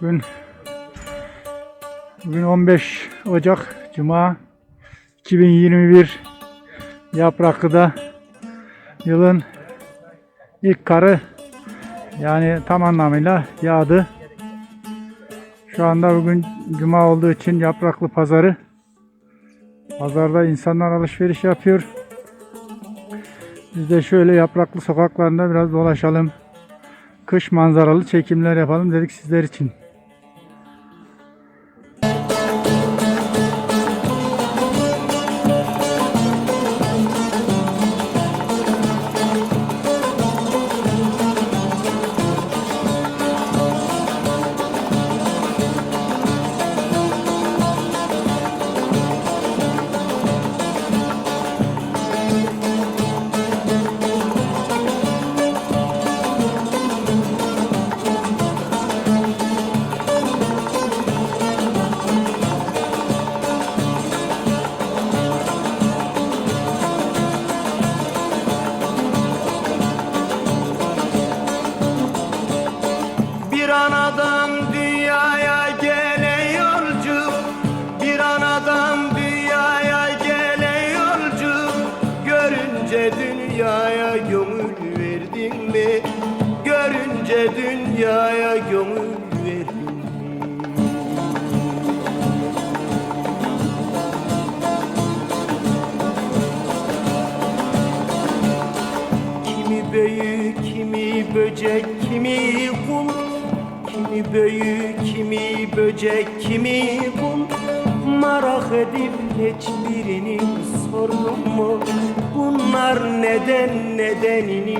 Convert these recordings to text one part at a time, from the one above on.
Bugün, bugün 15 Ocak Cuma 2021 Yapraklı'da yılın ilk karı yani tam anlamıyla yağdı. Şu anda bugün Cuma olduğu için Yapraklı Pazarı. Pazarda insanlar alışveriş yapıyor. Biz de şöyle Yapraklı sokaklarında biraz dolaşalım. Kış manzaralı çekimler yapalım dedik sizler için. Büyük, kimi böcek, kimi kul Kimi büyük, kimi böcek, kimi kul Merak edip hiçbirini sordum mu? Bunlar neden nedenini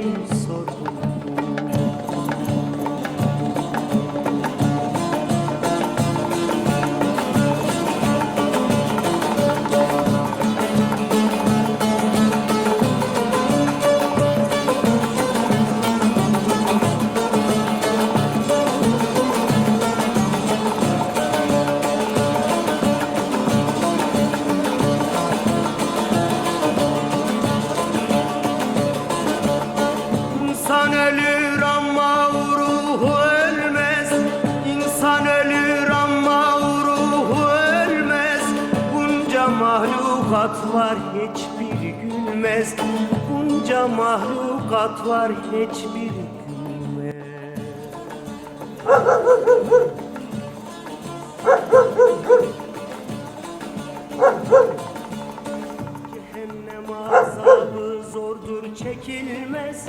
hiçbir gülmez Cehennem azabı zordur çekilmez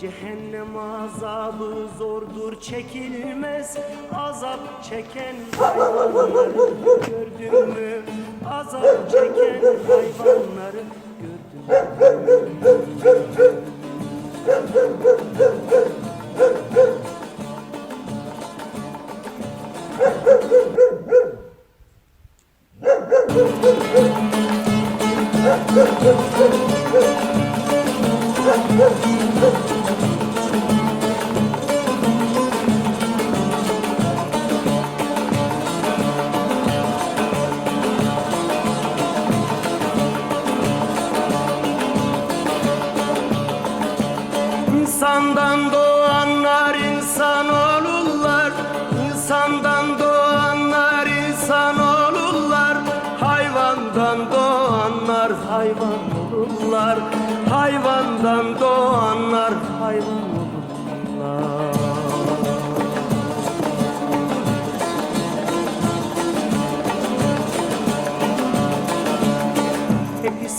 Cehennem azabı zordur çekilmez Azap çeken hayvanları gördün mü? Azap çeken hayvanları gördün mü? Pırp pırp pırp pırp pırp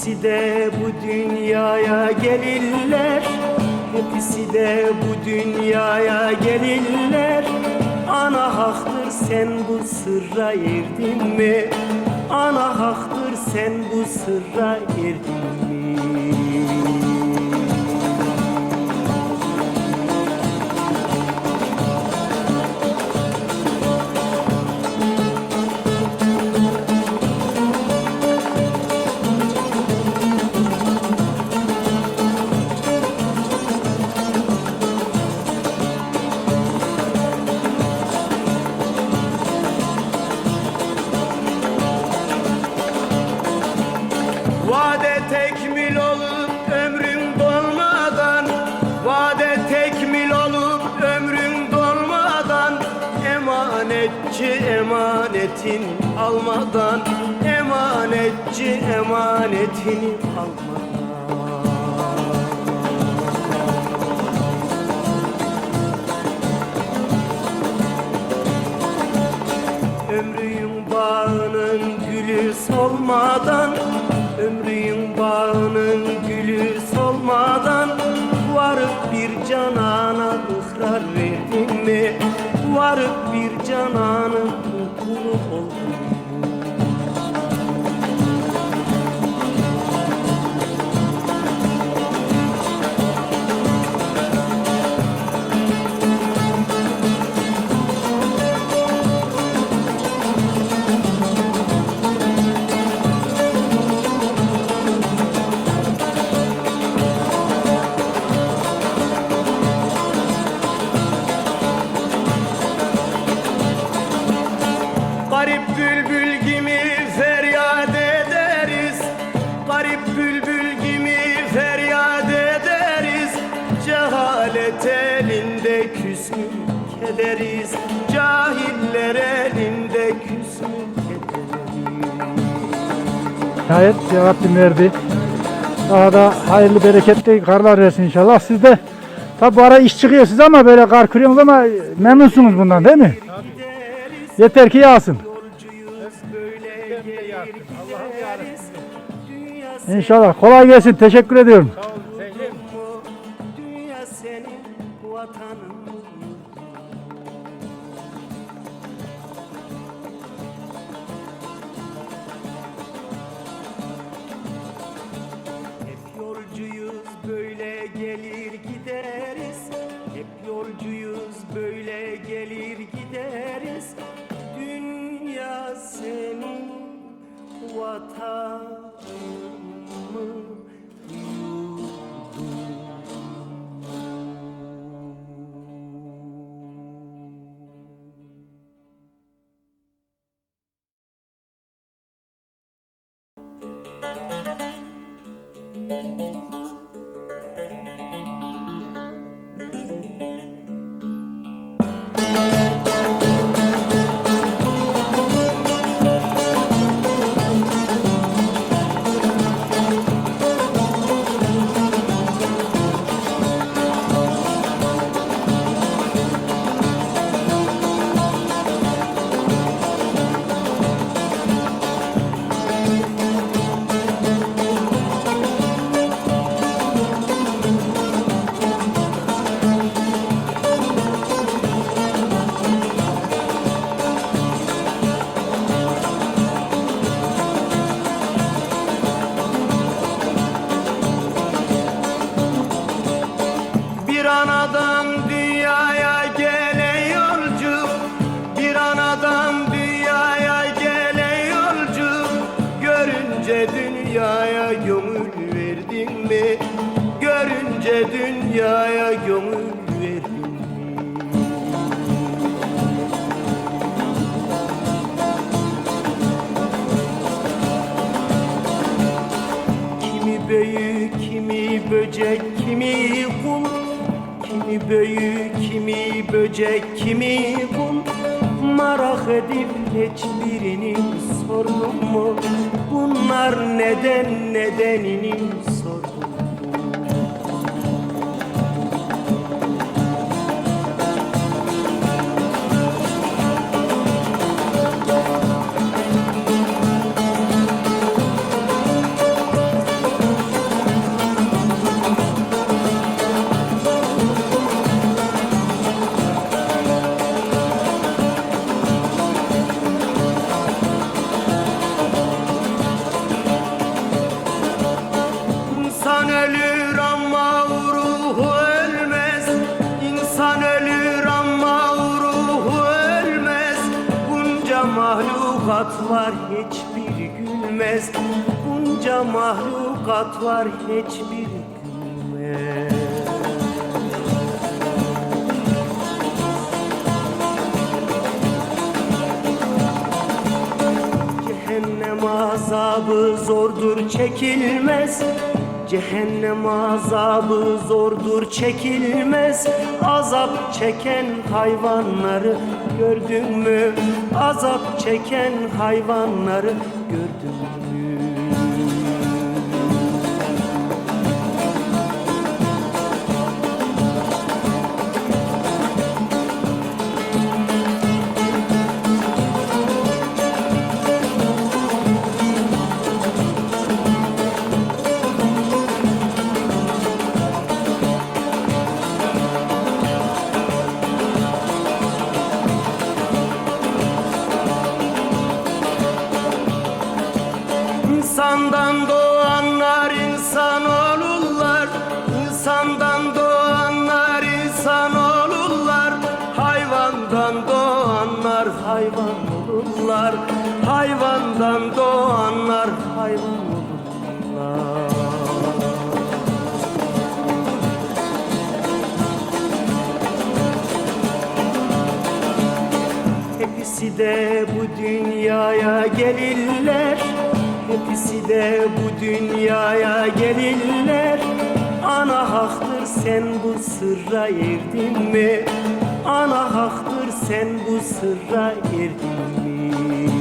Hepsi de bu dünyaya gelirler Hepsi de bu dünyaya gelirler Ana haktır sen bu sırra erdin mi? Ana haktır sen bu sırra erdin mi? Vade tekmil olup ömrüm dolmadan Vade tekmil olup ömrüm dolmadan Emanetçi emanetin almadan Emanetçi emanetini almadan. Ömrüm bağının gülü solmadan Ömrün bağının gülü solmadan Varıp bir canana ıhrar verdin mi? Varıp bir cananın Şayet ya Rabbim. Daha da hayırlı bereketli karlar versin inşallah. Siz de tabi bu ara iş çıkıyor siz ama böyle kar kırıyorsunuz ama memnunsunuz bundan değil mi? Yeter ki yağsın. İnşallah. Kolay gelsin. Teşekkür ediyorum. Vatanın mı? Bir Büyük, kimi böcek, kimi kul Kimi büyük, kimi böcek, kimi kul Merak edip hiçbirini sordum mu? Bunlar neden nedenini var hiçbiri gülmez Cehennem azabı zordur çekilmez Cehennem azabı zordur çekilmez Azap çeken hayvanları gördün mü? Azap çeken hayvanları gördün mü? Olurlar. Hayvandan doğanlar hayvan olurlar. Hepsi de bu dünyaya gelirler. Hepsi de bu dünyaya gelirler. Ana haktır sen bu sırra erdin mi? Ana haktır sen bu sırra erdin mi?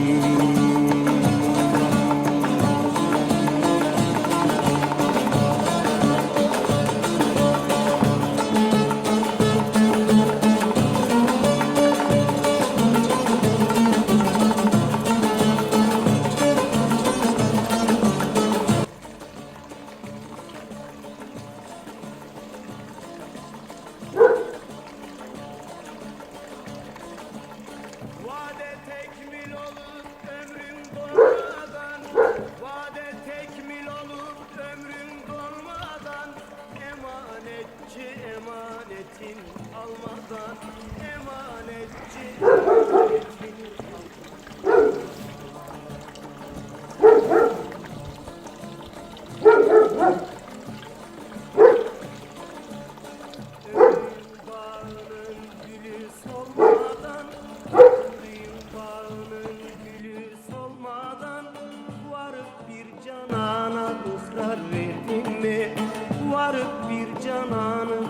Bağının gülü solmadan Varıp bir canana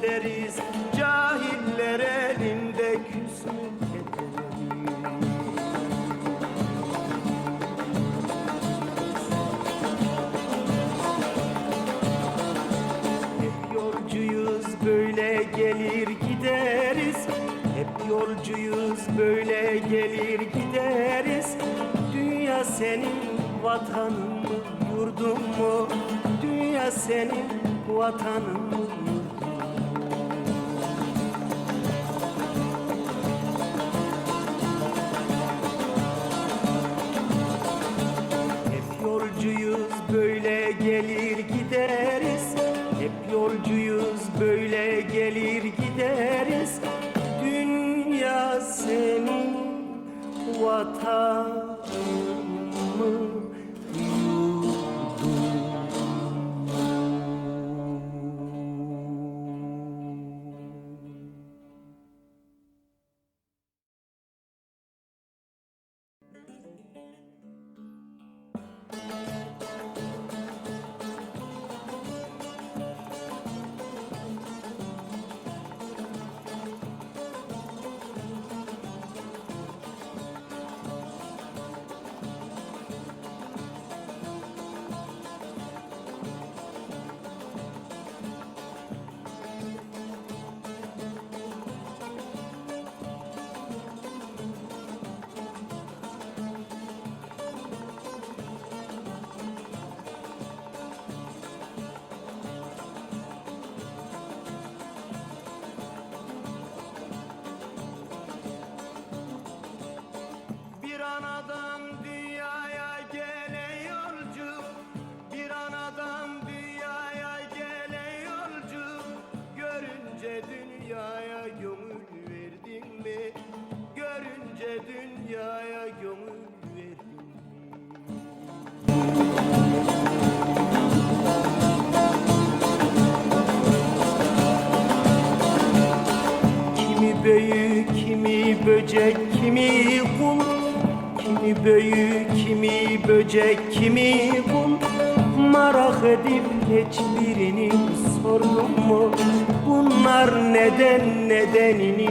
kederiz Cahiller elinde küsmü kederiz Hep yolcuyuz böyle gelir gideriz. Hep yolcuyuz böyle gelir gideriz. Dünya senin vatanın mı yurdun mu? Dünya senin vatanın mı gelir gideriz. Hep yolcuyuz böyle gelir gideriz. Dünya senin vatanın böcek, kimi kul Kimi büyü, kimi böcek, kimi kul Merak edip hiçbirini sordum mu? Bunlar neden nedenini